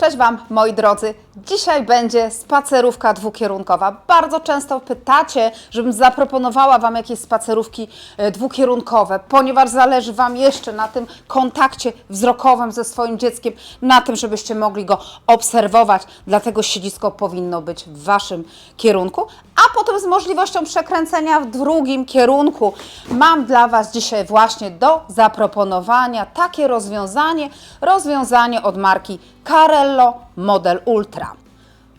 Cześć Wam, moi drodzy. Dzisiaj będzie spacerówka dwukierunkowa. Bardzo często pytacie, żebym zaproponowała Wam jakieś spacerówki e, dwukierunkowe, ponieważ zależy Wam jeszcze na tym kontakcie wzrokowym ze swoim dzieckiem, na tym, żebyście mogli go obserwować. Dlatego siedzisko powinno być w Waszym kierunku, a potem z możliwością przekręcenia w drugim kierunku. Mam dla Was dzisiaj właśnie do zaproponowania takie rozwiązanie, rozwiązanie od marki Carello Model Ultra.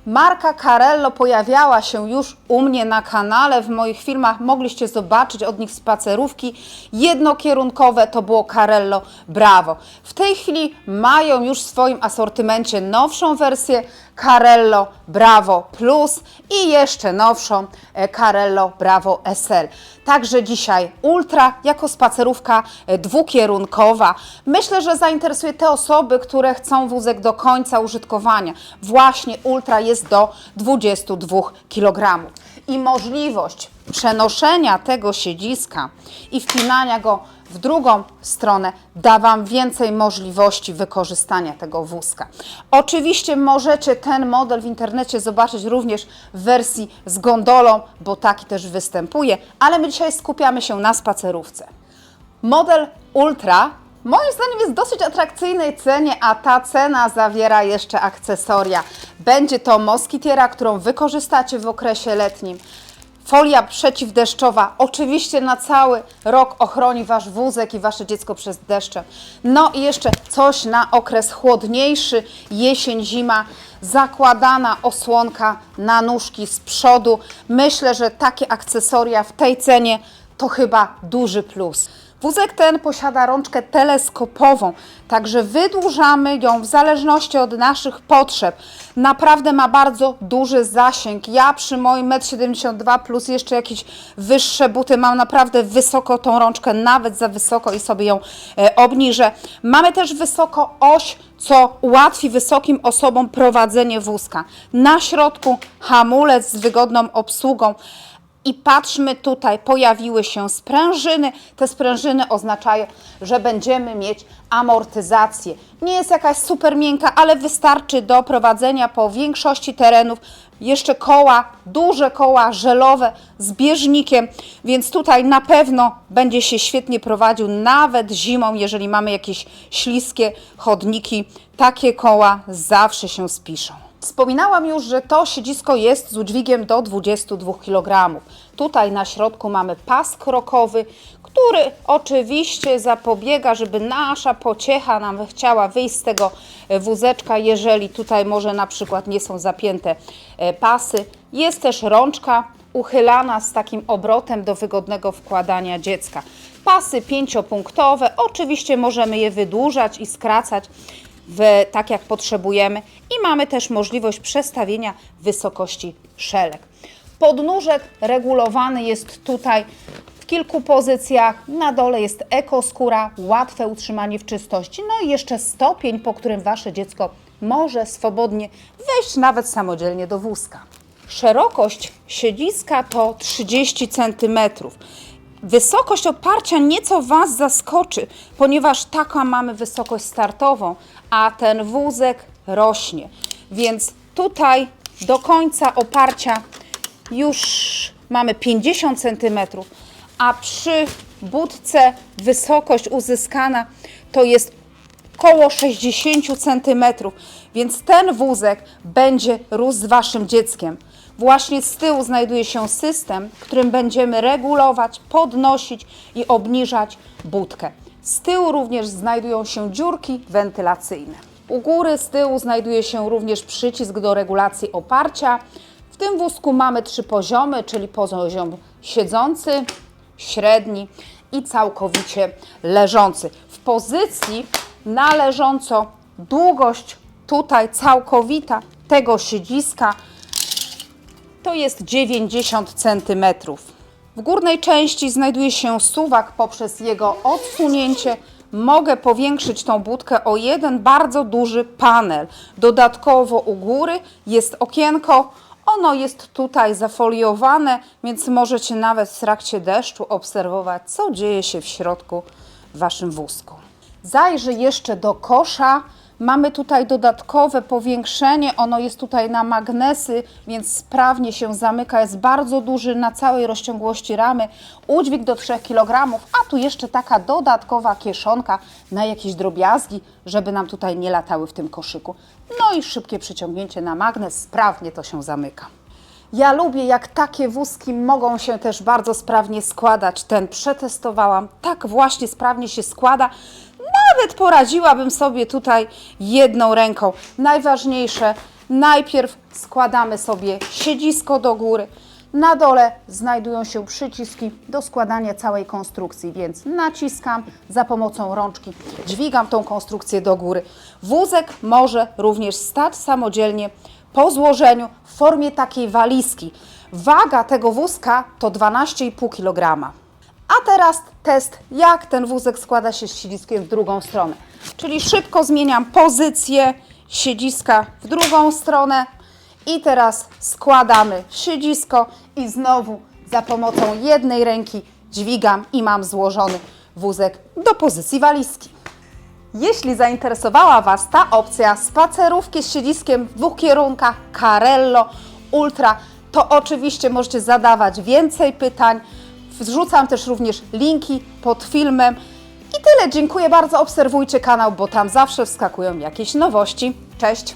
Marka Carello pojawiała się już u mnie na kanale, w moich filmach mogliście zobaczyć od nich spacerówki jednokierunkowe, to było Carello Bravo. W tej chwili mają już w swoim asortymencie nowszą wersję Carello Bravo Plus i jeszcze nowszą e, Carello Bravo SL. Także dzisiaj Ultra jako spacerówka e, dwukierunkowa. Myślę, że zainteresuje te osoby, które chcą wózek do końca użytkowania. Właśnie Ultra jest do 22 kg. I możliwość przenoszenia tego siedziska i wpinania go w drugą stronę da Wam więcej możliwości wykorzystania tego wózka. Oczywiście możecie ten model w internecie zobaczyć również w wersji z gondolą, bo taki też występuje, ale my dzisiaj skupiamy się na spacerówce. Model Ultra moim zdaniem jest w dosyć atrakcyjnej cenie, a ta cena zawiera jeszcze akcesoria. Będzie to moskitiera, którą wykorzystacie w okresie letnim. Folia przeciwdeszczowa oczywiście na cały rok ochroni Wasz wózek i Wasze dziecko przez deszcze. No i jeszcze coś na okres chłodniejszy, jesień, zima, zakładana osłonka na nóżki z przodu. Myślę, że takie akcesoria w tej cenie to chyba duży plus. Wózek ten posiada rączkę teleskopową, także wydłużamy ją w zależności od naszych potrzeb. Naprawdę ma bardzo duży zasięg. Ja przy moim 1,72 m plus jeszcze jakieś wyższe buty mam naprawdę wysoko tą rączkę, nawet za wysoko i sobie ją e, obniżę. Mamy też wysoko oś, co ułatwi wysokim osobom prowadzenie wózka. Na środku hamulec z wygodną obsługą. I patrzmy tutaj, pojawiły się sprężyny. Te sprężyny oznaczają, że będziemy mieć amortyzację. Nie jest jakaś super miękka, ale wystarczy do prowadzenia po większości terenów. Jeszcze koła, duże koła żelowe z bieżnikiem, więc tutaj na pewno będzie się świetnie prowadził, nawet zimą, jeżeli mamy jakieś śliskie chodniki. Takie koła zawsze się spiszą. Wspominałam już, że to siedzisko jest z udźwigiem do 22 kg. Tutaj na środku mamy pas krokowy, który oczywiście zapobiega, żeby nasza pociecha nam chciała wyjść z tego e, wózeczka, jeżeli tutaj może na przykład nie są zapięte e, pasy. Jest też rączka uchylana z takim obrotem do wygodnego wkładania dziecka. Pasy pięciopunktowe, oczywiście możemy je wydłużać i skracać w, tak jak potrzebujemy i mamy też możliwość przestawienia wysokości szelek. Podnóżek regulowany jest tutaj w kilku pozycjach. Na dole jest ekoskóra, łatwe utrzymanie w czystości, no i jeszcze stopień, po którym Wasze dziecko może swobodnie wejść nawet samodzielnie do wózka. Szerokość siedziska to 30 cm. Wysokość oparcia nieco Was zaskoczy, ponieważ taką mamy wysokość startową, a ten wózek rośnie. Więc tutaj do końca oparcia już mamy 50 cm, a przy budce wysokość uzyskana to jest około 60 cm, więc ten wózek będzie rósł z Waszym dzieckiem. Właśnie z tyłu znajduje się system, którym będziemy regulować, podnosić i obniżać budkę. Z tyłu również znajdują się dziurki wentylacyjne. U góry z tyłu znajduje się również przycisk do regulacji oparcia. W tym wózku mamy trzy poziomy, czyli poziom siedzący, średni i całkowicie leżący. W pozycji na leżąco długość tutaj całkowita tego siedziska to jest 90 cm. W górnej części znajduje się suwak poprzez jego odsunięcie. Mogę powiększyć tą budkę o jeden bardzo duży panel. Dodatkowo u góry jest okienko. Ono jest tutaj zafoliowane, więc możecie nawet w trakcie deszczu obserwować, co dzieje się w środku w Waszym wózku. Zajrzę jeszcze do kosza. Mamy tutaj dodatkowe powiększenie, ono jest tutaj na magnesy, więc sprawnie się zamyka, jest bardzo duży na całej rozciągłości ramy, udźwig do 3 kg, a tu jeszcze taka dodatkowa kieszonka na jakieś drobiazgi, żeby nam tutaj nie latały w tym koszyku. No i szybkie przyciągnięcie na magnes, sprawnie to się zamyka. Ja lubię, jak takie wózki mogą się też bardzo sprawnie składać. Ten przetestowałam, tak właśnie sprawnie się składa. Nawet poradziłabym sobie tutaj jedną ręką. Najważniejsze, najpierw składamy sobie siedzisko do góry. Na dole znajdują się przyciski do składania całej konstrukcji, więc naciskam za pomocą rączki, dźwigam tą konstrukcję do góry. Wózek może również stać samodzielnie po złożeniu w formie takiej walizki. Waga tego wózka to 12,5 kg. A teraz test, jak ten wózek składa się z siedziskiem w drugą stronę. Czyli szybko zmieniam pozycję siedziska w drugą stronę i teraz składamy siedzisko i znowu za pomocą jednej ręki dźwigam i mam złożony wózek do pozycji walizki. Jeśli zainteresowała Was ta opcja spacerówki z siedziskiem w dwóch kierunkach Carello Ultra, to oczywiście możecie zadawać więcej pytań. Wrzucam też również linki pod filmem. I tyle. Dziękuję bardzo. Obserwujcie kanał, bo tam zawsze wskakują jakieś nowości. Cześć!